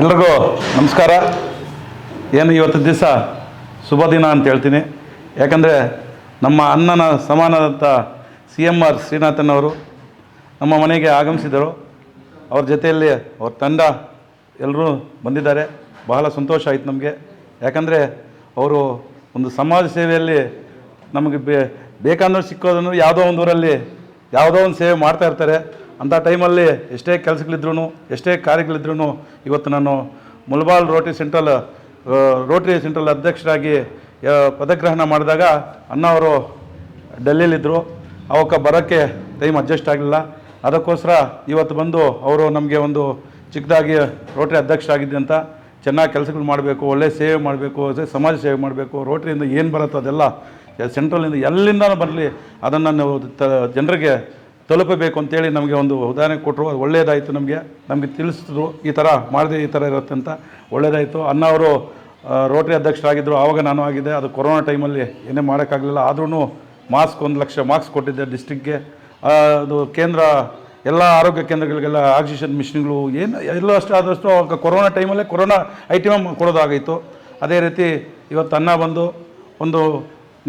ಎಲ್ರಿಗೂ ನಮಸ್ಕಾರ. ಏನು ಇವತ್ತು ದಿವಸ ಶುಭ ದಿನ ಅಂತ ಹೇಳ್ತೀನಿ. ಯಾಕಂದರೆ ನಮ್ಮ ಅಣ್ಣನ ಸಮಾನದಂಥ ಸಿ ಎಂ ಆರ್ ಶ್ರೀನಾಥನ್ ಅವರು ನಮ್ಮ ಮನೆಗೆ ಆಗಮಿಸಿದರು. ಅವ್ರ ಜೊತೆಯಲ್ಲಿ ಅವ್ರ ತಂಡ ಎಲ್ಲರೂ ಬಂದಿದ್ದಾರೆ. ಬಹಳ ಸಂತೋಷ ಆಯಿತು ನಮಗೆ. ಯಾಕಂದರೆ ಅವರು ಒಂದು ಸಮಾಜ ಸೇವೆಯಲ್ಲಿ ನಮಗೆ ಬೇ ಬೇಕಾದ್ರೆ ಸಿಕ್ಕೋದನ್ನು ಯಾವುದೋ ಒಂದು ಊರಲ್ಲಿ, ಯಾವುದೋ ಒಂದು ಸೇವೆ ಮಾಡ್ತಾ ಇರ್ತಾರೆ. ಅಂಥ ಟೈಮಲ್ಲಿ ಎಷ್ಟೇ ಕೆಲಸಗಳಿದ್ರು ಎಷ್ಟೇ ಕಾರ್ಯಗಳಿದ್ರು ಇವತ್ತು ನಾನು ಮುಲ್ಬಾಲ್ ರೋಟಿ ಸೆಂಟ್ರಲ್ ರೋಟರಿ ಸೆಂಟ್ರಲ್ ಅಧ್ಯಕ್ಷರಾಗಿ ಪದಗ್ರಹಣ ಮಾಡಿದಾಗ ಅಣ್ಣ ಅವರು ಡೆಲ್ಲಿಲಿದ್ದರು ಅವಕ್ಕೆ ಬರೋಕ್ಕೆ ಟೈಮ್ ಅಡ್ಜಸ್ಟ್ ಆಗಲಿಲ್ಲ. ಅದಕ್ಕೋಸ್ಕರ ಇವತ್ತು ಬಂದು ಅವರು ನಮಗೆ ಒಂದು ಚಿಕ್ಕದಾಗಿ ರೋಟರಿ ಅಧ್ಯಕ್ಷರಾಗಿದ್ದೆ ಅಂತ ಚೆನ್ನಾಗಿ ಕೆಲಸಗಳು ಮಾಡಬೇಕು, ಒಳ್ಳೆ ಸೇವೆ ಮಾಡಬೇಕು ಸಮಾಜ ಸೇವೆ ಮಾಡಬೇಕು, ರೋಟರಿಯಿಂದ ಏನು ಬರುತ್ತೋ ಅದೆಲ್ಲ ಸೆಂಟ್ರಲಿಂದ ಎಲ್ಲಿಂದ ಬರಲಿ, ಅದನ್ನು ನಾವು ಜನರಿಗೆ ತಲುಪಬೇಕು ಅಂತೇಳಿ ನಮಗೆ ಒಂದು ಉದಾಹರಣೆ ಕೊಟ್ಟರು. ಅದು ಒಳ್ಳೆಯದಾಯಿತು ನಮಗೆ. ನಮಗೆ ತಿಳಿಸಿದ್ರು ಈ ಥರ ಮಾಡಿದೆ ಈ ಥರ ಇರುತ್ತೆ ಅಂತ. ಒಳ್ಳೆಯದಾಯಿತು ಅನ್ನ ಅವರು ರೋಟರಿ ಅಧ್ಯಕ್ಷರಾಗಿದ್ದರು ಆವಾಗ ನಾನು ಆಗಿದ್ದೆ ಅದು ಕೊರೋನಾ ಟೈಮಲ್ಲಿ ಏನೇ ಮಾಡೋಕ್ಕಾಗಲಿಲ್ಲ. ಆದ್ರೂ ಮಾಸ್ಕ್ ಒಂದು ಲಕ್ಷ ಮಾಸ್ಕ್ ಕೊಟ್ಟಿದ್ದೆ ಡಿಸ್ಟಿಕ್ಗೆ. ಅದು ಕೇಂದ್ರ, ಎಲ್ಲ ಆರೋಗ್ಯ ಕೇಂದ್ರಗಳಿಗೆಲ್ಲ ಆಕ್ಸಿಜನ್ ಮಿಷಿನ್ಗಳು ಏನು, ಎಲ್ಲೋ ಅಷ್ಟು ಆದಷ್ಟು ಅವಾಗ ಕೊರೋನಾ ಟೈಮಲ್ಲೇ ಕೊರೋನಾ ಎಂ ಕೊಡೋದಾಗಿತ್ತು. ಅದೇ ರೀತಿ ಇವತ್ತು ಅನ್ನ ಬಂದು ಒಂದು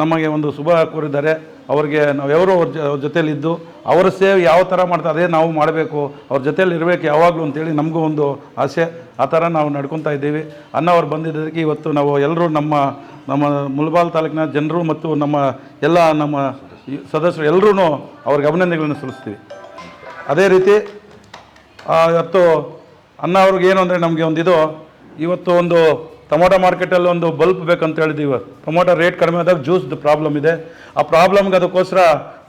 ನಮಗೆ ಒಂದು ಶುಭ ಕೋರಿದ್ದಾರೆ. ಅವರಿಗೆ ನಾವು ಯಾರು ಅವ್ರ ಜೊತೆಲಿ ಅವ್ರ ಜೊತೆಲಿದ್ದು, ಅವರ ಸೇವೆ ಯಾವ ಥರ ಮಾಡ್ತಾರೆ ಅದೇ ನಾವು ಮಾಡಬೇಕು, ಅವ್ರ ಜೊತೆಲಿ ಇರಬೇಕು ಯಾವಾಗಲೂ ಅಂತೇಳಿ ನಮಗೂ ಒಂದು ಆಸೆ. ಆ ಥರ ನಾವು ನಡ್ಕೊತಾ ಇದ್ದೀವಿ. ಅನ್ನ ಅವ್ರು ಬಂದಿದ್ದಕ್ಕೆ ಇವತ್ತು ನಾವು ಎಲ್ಲರೂ ನಮ್ಮ ನಮ್ಮ ಮುಲ್ಬಾಲ್ ತಾಲೂಕಿನ ಜನರು ಮತ್ತು ನಮ್ಮ ಎಲ್ಲ ನಮ್ಮ ಸದಸ್ಯರು ಎಲ್ಲರೂ ಅವ್ರಿಗೆ ಅಭಿನಂದನೆಗಳನ್ನು ಸಲ್ಲಿಸ್ತೀವಿ. ಅದೇ ರೀತಿ ಇವತ್ತು ಅನ್ನ ಅವ್ರಿಗೆ ಏನು ಅಂದರೆ ನಮಗೆ ಒಂದು ಇದು ಇವತ್ತು ಒಂದು ಟೊಮೊಟೊ ಮಾರ್ಕೆಟಲ್ಲಿ ಒಂದು ಬಲ್ಪ್ ಬೇಕಂತ ಹೇಳಿದ್ದೀವಿ ಟೊಮೊಟೊ ರೇಟ್ ಕಡಿಮೆ ಆದಾಗ ಜ್ಯೂಸ್ದು ಪ್ರಾಬ್ಲಮ್ ಇದೆ. ಆ ಪ್ರಾಬ್ಲಮ್ಗೆ ಅದಕ್ಕೋಸ್ಕರ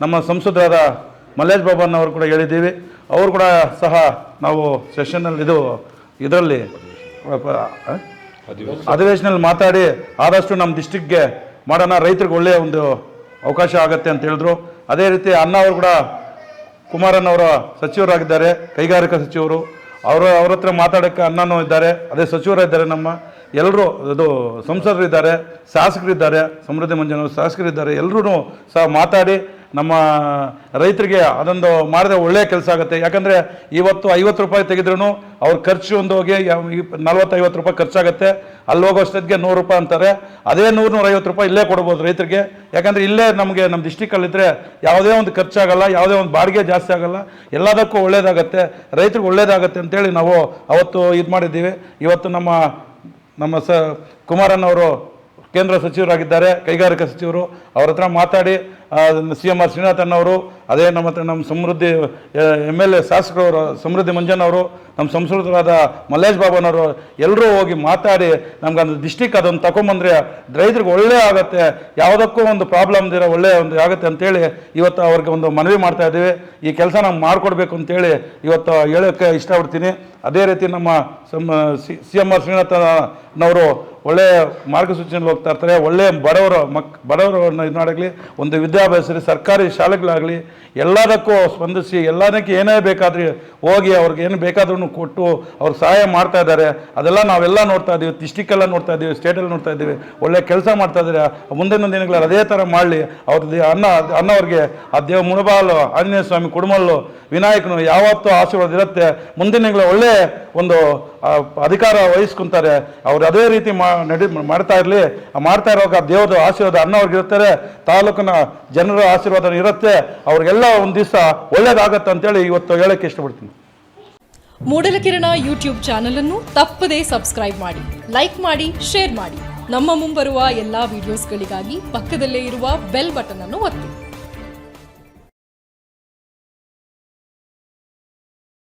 ನಮ್ಮ ಸಂಸದರಾದ ಮಲ್ಲೇಶ್ ಬಾಬನ್ ಅವರು ಕೂಡ ಹೇಳಿದ್ದೀವಿ. ಅವರು ಕೂಡ ಸಹ ನಾವು ಸೆಷನ್ನಲ್ಲಿ ಇದು, ಇದರಲ್ಲಿ ಅಧಿವೇಶನದಲ್ಲಿ ಮಾತಾಡಿ ಆದಷ್ಟು ನಮ್ಮ ಡಿಸ್ಟಿಕ್ಗೆ ಮಾಡೋಣ, ರೈತರಿಗೆ ಒಳ್ಳೆಯ ಒಂದು ಅವಕಾಶ ಆಗುತ್ತೆ ಅಂತ ಹೇಳಿದ್ರು. ಅದೇ ರೀತಿ ಅನ್ನ ಅವರು ಕೂಡ ಕುಮಾರನ್ ಅವರ ಸಚಿವರಾಗಿದ್ದಾರೆ, ಕೈಗಾರಿಕಾ ಸಚಿವರು. ಅವರು, ಅವ್ರ ಹತ್ರ ಮಾತಾಡೋಕ್ಕೆ ಅಣ್ಣನೂ ಇದ್ದಾರೆ. ಅದೇ ಸಚಿವರು ಇದ್ದಾರೆ ನಮ್ಮ ಎಲ್ಲರೂ ಅದು ಸಂಸದರಿದ್ದಾರೆ, ಶಾಸಕರಿದ್ದಾರೆ, ಸಮೃದ್ಧಿ ಮಂಜನ ಶಾಸಕರಿದ್ದಾರೆ ಎಲ್ಲರೂ ಸಹ ಮಾತಾಡಿ ನಮ್ಮ ರೈತರಿಗೆ ಅದೊಂದು ಮಾಡಿದ್ರೆ ಒಳ್ಳೆಯ ಕೆಲಸ ಆಗುತ್ತೆ. ಯಾಕಂದರೆ ಇವತ್ತು ಐವತ್ತು ರೂಪಾಯಿ ತೆಗೆದ್ರೂ ಅವ್ರ ಖರ್ಚು ಒಂದು ಹೋಗಿ ನಲ್ವತ್ತೈವತ್ತು ರೂಪಾಯಿ ಖರ್ಚಾಗುತ್ತೆ. ಅಲ್ಲಿ ಹೋಗೋಷ್ಟೊತ್ತಿಗೆ ನೂರು ರೂಪಾಯಿ ಅಂತಾರೆ. ಅದೇ ನೂರು ನೂರೈವತ್ತು ರೂಪಾಯಿ ಇಲ್ಲೇ ಕೊಡ್ಬೋದು ರೈತರಿಗೆ. ಯಾಕಂದರೆ ಇಲ್ಲೇ ನಮಗೆ ನಮ್ಮ ಡಿಸ್ಟಿಕಲ್ಲಿದ್ದರೆ ಯಾವುದೇ ಒಂದು ಖರ್ಚಾಗಲ್ಲ, ಯಾವುದೇ ಒಂದು ಬಾಡಿಗೆ ಜಾಸ್ತಿ ಆಗಲ್ಲ. ಎಲ್ಲದಕ್ಕೂ ಒಳ್ಳೆಯದಾಗುತ್ತೆ ರೈತರಿಗೆ ಒಳ್ಳೇದಾಗತ್ತೆ ಅಂತೇಳಿ ನಾವು ಅವತ್ತು ಇದು ಮಾಡಿದ್ದೀವಿ. ಇವತ್ತು ನಮ್ಮ ನಮ್ಮ ಸ ಕುಮಾರನ್ ಅವರು ಕೇಂದ್ರ ಸಚಿವರಾಗಿದ್ದಾರೆ ಕೈಗಾರಿಕಾ ಸಚಿವರು ಅವ್ರ ಹತ್ರ ಮಾತಾಡಿ ಸಿ ಎಂ ಆರ್ ಶ್ರೀನಾಥನ್ ಅವರು, ಅದೇ ನಮ್ಮ ಹತ್ರ ನಮ್ಮ ಸಮೃದ್ಧಿ ಎಂ ಎಲ್ ಎ ಶಾಸಕರವರು, ಸಮೃದ್ಧಿ ಮಂಜನ್ ಅವರು, ನಮ್ಮ ಸಂಸ್ಕೃತರಾದ ಮಲ್ಲೇಶ್ ಬಾಬನವರು ಎಲ್ಲರೂ ಹೋಗಿ ಮಾತಾಡಿ ನಮ್ಗೆ ಒಂದು ಡಿಸ್ಟಿಕ್ ಅದೊಂದು ತಗೊಂಬಂದ್ರೆ ರೈತರಿಗೆ ಒಳ್ಳೆ ಆಗುತ್ತೆ, ಯಾವುದಕ್ಕೂ ಒಂದು ಪ್ರಾಬ್ಲಮ್ ಇರೋ ಒಳ್ಳೆ ಒಂದು ಆಗುತ್ತೆ ಅಂತೇಳಿ ಇವತ್ತು ಅವ್ರಿಗೆ ಒಂದು ಮನವಿ ಮಾಡ್ತಾ ಇದ್ದೀವಿ. ಈ ಕೆಲಸ ನಾವು ಮಾಡಿಕೊಡ್ಬೇಕು ಅಂತೇಳಿ ಇವತ್ತು ಹೇಳೋಕ್ಕೆ ಇಷ್ಟಪಡ್ತೀನಿ. ಅದೇ ರೀತಿ ನಮ್ಮ ಸಿ ಎಂ ಆರ್ ಶ್ರೀನಾಥನವರು ಒಳ್ಳೆಯ ಮಾರ್ಗಸೂಚಿಯಲ್ಲಿ ಹೋಗ್ತಾ ಇರ್ತಾರೆ ಒಳ್ಳೆಯ ಬಡವರ ಮಕ್, ಬಡವರನ್ನು ಇದು ಮಾಡಲಿ ಒಂದು ವಿದ್ಯಾಭ್ಯಾಸ ಸರ್ಕಾರಿ ಶಾಲೆಗಳಾಗಲಿ ಎಲ್ಲದಕ್ಕೂ ಸ್ಪಂದಿಸಿ ಎಲ್ಲದಕ್ಕೆ ಏನೇ ಬೇಕಾದ್ರೆ ಹೋಗಿ ಅವ್ರಿಗೆ ಏನು ಬೇಕಾದ್ರೂ ಕೊಟ್ಟು ಅವ್ರು ಸಹಾಯ ಮಾಡ್ತಾ ಇದ್ದಾರೆ. ಅದೆಲ್ಲ ನಾವೆಲ್ಲ ನೋಡ್ತಾ ಇದ್ದೀವಿ. ಡಿಸ್ಟಿಕ್ಕೆಲ್ಲ ನೋಡ್ತಾ ಇದ್ದೀವಿ. ಸ್ಟೇಟಲ್ಲಿ ನೋಡ್ತಾ ಇದ್ದೀವಿ. ಒಳ್ಳೆ ಕೆಲಸ ಮಾಡ್ತಾ ಇದ್ದಾರೆ. ಮುಂದಿನ ದಿನಗಳಲ್ಲಿ ಅದೇ ಥರ ಮಾಡಲಿ. ಅವ್ರದ್ದು ಅನ್ನ ಅನ್ನವ್ರಿಗೆ ಆ ದೇವ ಮುಣಬಾಲು ಆಂಜನೇಯ ಸ್ವಾಮಿ ಕುಡುಮಲ್ಲು, ವಿನಾಯಕನು ಯಾವತ್ತೂ ಆಶೀರ್ವಾದ ಇರುತ್ತೆ. ಮುಂದಿನ ದಿನಗಳ ಒಳ್ಳೆ ಒಂದು ಅಧಿಕಾರ ವಹಿಸ್ಕೊಂತಾರೆ. ಅವ್ರು ಅದೇ ರೀತಿ ಮಾ, ನಡಿ, ಮಾಡ್ತಾ ಇರಲಿ. ಮಾಡ್ತಾ ಇರೋವಾಗ ದೇವ್ರದ್ದು ಆಶೀರ್ವಾದ ಅನ್ನವ್ರಿಗೆ ಇರ್ತಾರೆ ತಾಲೂಕಿನ ಜನರ ಆಶೀರ್ವಾದ ಇರುತ್ತೆ. ಅವ್ರಿಗೆಲ್ಲ ಒಂದು ದಿವಸ ಒಳ್ಳೇದಾಗತ್ತೆ ಅಂತೇಳಿ ಇವತ್ತು ಹೇಳಕ್ಕೆ ಇಷ್ಟಪಡ್ತೀನಿ. ಮೂಡಲಕಿರಣ ಯೂಟ್ಯೂಬ್ ಚಾನಲ್ ಅನ್ನು ತಪ್ಪದೇ ಸಬ್ಸ್ಕ್ರೈಬ್ ಮಾಡಿ, ಲೈಕ್ ಮಾಡಿ, ಶೇರ್ ಮಾಡಿ. ನಮ್ಮ ಮುಂಬರುವ ಎಲ್ಲಾ ವಿಡಿಯೋಸ್ಗಳಿಗಾಗಿ ಪಕ್ಕದಲ್ಲೇ ಇರುವ ಬೆಲ್ ಬಟನ್ ಅನ್ನು ಒತ್ತಿ.